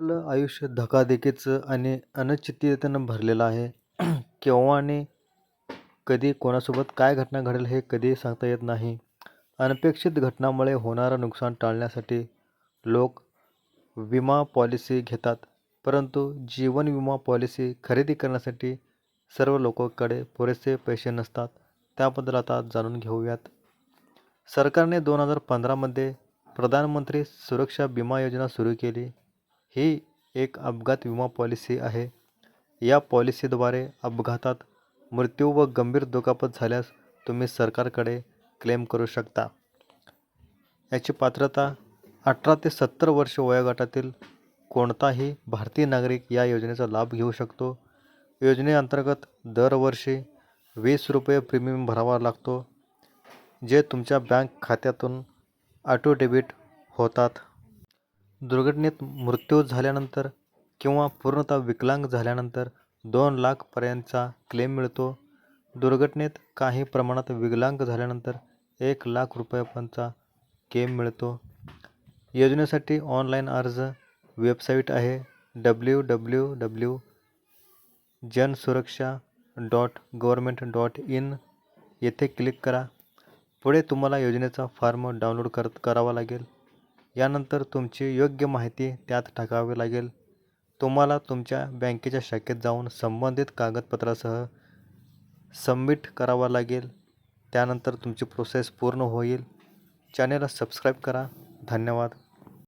आपलं आयुष्य धकाधकीचं आणि अनिश्चिततेनं भरलेलं आहे. केव्हा आणि कधी कोणासोबत काय घटना घडेल हे कधी सांगता येत नाही. अनपेक्षित घटनामुळे होणारं नुकसान टाळण्यासाठी लोक विमा पॉलिसी घेतात. परंतु जीवन विमा पॉलिसी खरेदी करण्यासाठी सर्व लोकांकडे पुरेसे पैसे नसतात. त्याबद्दल आता जाणून घेऊयात. सरकारने दोन हजार पंधरामध्ये प्रधानमंत्री सुरक्षा विमा योजना सुरू केली. ही एक अपघात विमा पॉलिसी आहे. या पॉलिसीद्वारे अपघातात मृत्यू व गंभीर दुखापत झाल्यास तुम्ही सरकारकडे क्लेम करू शकता. याची पात्रता अठरा ते सत्तर वर्ष वयोगटातील कोणताही भारतीय नागरिक या योजनेचा लाभ घेऊ शकतो. योजनेअंतर्गत दरवर्षी वीस रुपये प्रीमियम भरावा लागतो जे तुमच्या बँक खात्यातून ऑटो डेबिट होतात. दुर्घटनेत मृत्यू झाल्यानंतर किंवा पूर्णतः विकलांग झाल्यानंतर दोन लाखपर्यंतचा क्लेम मिळतो. दुर्घटनेत काही प्रमाणात विकलांग झाल्यानंतर एक लाख रुपयापर्यंतचा क्लेम मिळतो. योजनेसाठी ऑनलाईन अर्ज वेबसाईट आहे W W W Jansuraksha dot government dot in येथे क्लिक करा. पुढे तुम्हाला योजनेचा फॉर्म डाउनलोड कर करावा लागेल. यानंतर तुमची योग्य माहिती त्यात टाकावी लागेल. तुम्हाला तुमच्या बँकेच्या शाखेत जाऊन संबंधित कागदपत्रासह सबमिट करावा लागेल. त्यानंतर तुमची प्रोसेस पूर्ण होईल. चॅनेलला सबस्क्राईब करा. धन्यवाद.